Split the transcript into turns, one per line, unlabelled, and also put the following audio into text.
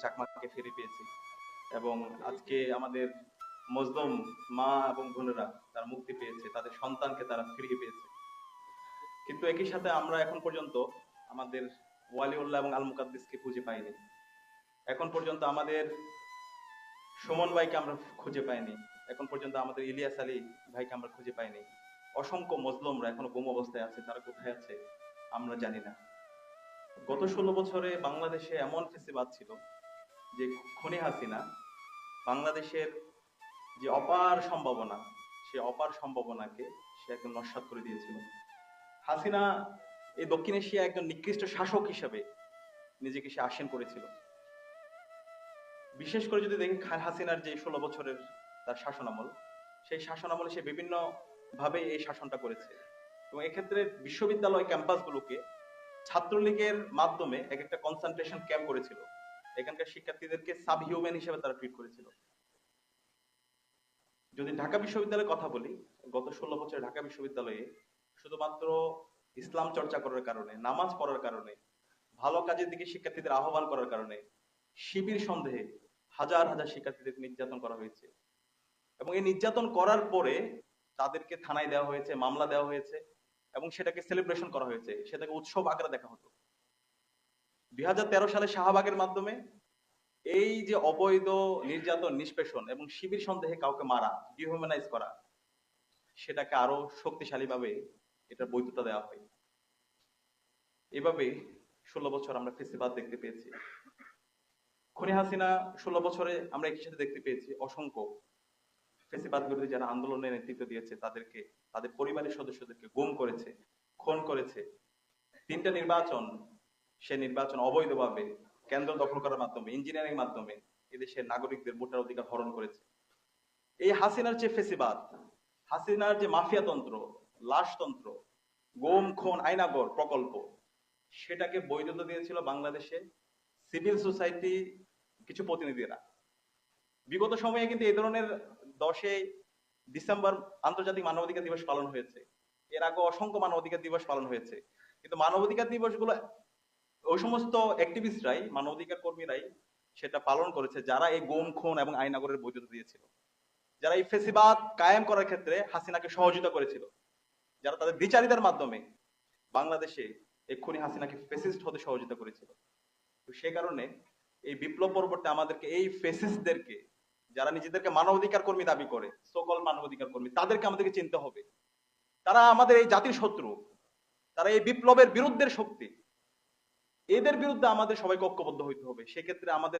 চাকমাকে ফিরে পেয়েছি। এবং আজকে আমাদের মজলুম মা এবং বোনেরা তারা মুক্তি পেয়েছে, তাদের সন্তানকে তারা ফিরিয়ে পেয়েছে। কিন্তু একই সাথে আমরা এখন পর্যন্ত আমাদের ওয়ালিউল্লাহ এবং আল মুকাদ্দিসকে খুঁজে পাইনি। এখন পর্যন্ত আমাদের সুমন ভাইকে আমরা খুঁজে পাইনি। এখন পর্যন্ত আমাদের ইলিয়াস আলী ভাইকে আমরা খুঁজে পাইনি। অসংখ্য মজলুমরা এখনও গুম অবস্থায় আছে, তারা কোথায় আছে আমরা জানি না। গত ষোলো বছরে বাংলাদেশে এমন ফেসিবাদ ছিল যে খনি হাসিনা, বাংলাদেশের যে অপার সম্ভাবনা, সে অপার সম্ভাবনাকে সে একদম নস্বাত করে দিয়েছিল। হাসিনা এই দক্ষিণ এশিয়া একজন নিকৃষ্ট শাসক হিসেবে নিজেকে সে আসীন করেছিল। বিশেষ করে যদি দেখি খান হাসিনার যে ষোলো বছরের তার শাসনামল, সেই শাসনামলে সে বিভিন্ন ভাবে এই শাসনটা করেছে। এবং এক্ষেত্রে বিশ্ববিদ্যালয় ক্যাম্পাসগুলোকে ছাত্রলীগের মাধ্যমে এক একটা কনসেন্ট্রেশন ক্যাম্প করেছিল। এখানকার শিক্ষার্থীদেরকে সাব হিউম্যান হিসেবে তারা ট্রিট করেছিল। যদি ঢাকা বিশ্ববিদ্যালয়ের কথা বলি, গত ষোলো বছর ঢাকা বিশ্ববিদ্যালয়ে শুধুমাত্র ইসলাম চর্চা করার কারণে, নামাজ পড়ার কারণে, ভালো কাজের দিকে শিক্ষার্থীদের আহ্বান করার কারণে শিবির সন্দেহে হাজার হাজার শিক্ষার্থীদের নির্যাতন করা হয়েছে। এবং এই নির্যাতন করার পরে তাদেরকে থানায় দেওয়া হয়েছে, মামলা দেওয়া হয়েছে এবং সেটাকে সেলিব্রেশন করা হয়েছে। সেটাকে উৎসব আকারে দেখা হতো। দুই হাজার তেরো সালে শাহবাগের মাধ্যমে এই যে অবৈধ, নির্যাতন, নিষ্পেষণ এবং শিবির সন্দেহে কাউকে মারা ডিহিউম্যানাইজ করা, সেটাকে আরও শক্তিশালী ভাবে এটার বৈধতা দেওয়া হয়। এভাবে ষোলো বছর আমরা ফেসিবাদ দেখতে পেয়েছি। খনি হাসিনা ষোলো বছরে আমরা একই সাথে দেখতে পেয়েছি। অসংখ্য ফেসিবাদ বিরোধী যারা আন্দোলনের নেতৃত্ব দিয়েছে, তাদেরকে, তাদের পরিবারের সদস্যদেরকে গুম করেছে, খুন করেছে। তিনটা নির্বাচন সে নির্বাচন অবৈধভাবে কেন্দ্র দখল করার মাধ্যমে ইঞ্জিনিয়ারিং মাধ্যমে এদেশের নাগরিকদের ভোটার অধিকার হরণ করেছে। এই হাসিনার যে ফেসিবাদ, হাসিনার যে মাফিয়াতন্ত্র লাশতন্ত্র গোম, খুন, আইনাগর প্রকল্প, সেটাকে বৈধতা দিয়েছিল বাংলাদেশে সিভিল সোসাইটি কিছু প্রতিনিধিরা। বিগত সময়ে কিন্তু এই ধরনের দশে ডিসেম্বর আন্তর্জাতিক মানবাধিকার দিবস পালন হয়েছে। এর আগে অসংখ্য মানবাধিকার দিবস পালন হয়েছে। কিন্তু মানবাধিকার দিবসগুলো ওই সমস্ত অ্যাক্টিভিস্টরাই মানবাধিকার কর্মীরাই সেটা পালন করেছে, যারা এই গুম, খুন এবং আইনাগরের বৈধতা দিয়েছিল। যারা এই ফেসিবাদ কায়েম করার ক্ষেত্রে হাসিনাকে সহযোগিতা করেছিল। যারা তাদের বিচারিতার মাধ্যমে বাংলাদেশে এক্ষুনি হাসিনাকে ফেসিস্ট হতে সহযোগিতা করেছিল। তো সে কারণে এই বিপ্লব পরবর্তী আমাদেরকে, এই ফেসিস্টদেরকে যারা নিজেদেরকে মানবাধিকার কর্মী দাবি করে সকল মানবাধিকার কর্মী, তাদেরকে আমাদেরকে চিনতে হবে। তারা আমাদের এই জাতির শত্রু। তারা এই বিপ্লবের বিরুদ্ধের শক্তি। এদের বিরুদ্ধে আমাদের সবাই ঐক্যবদ্ধ হইতে হবে। সেক্ষেত্রে আমাদের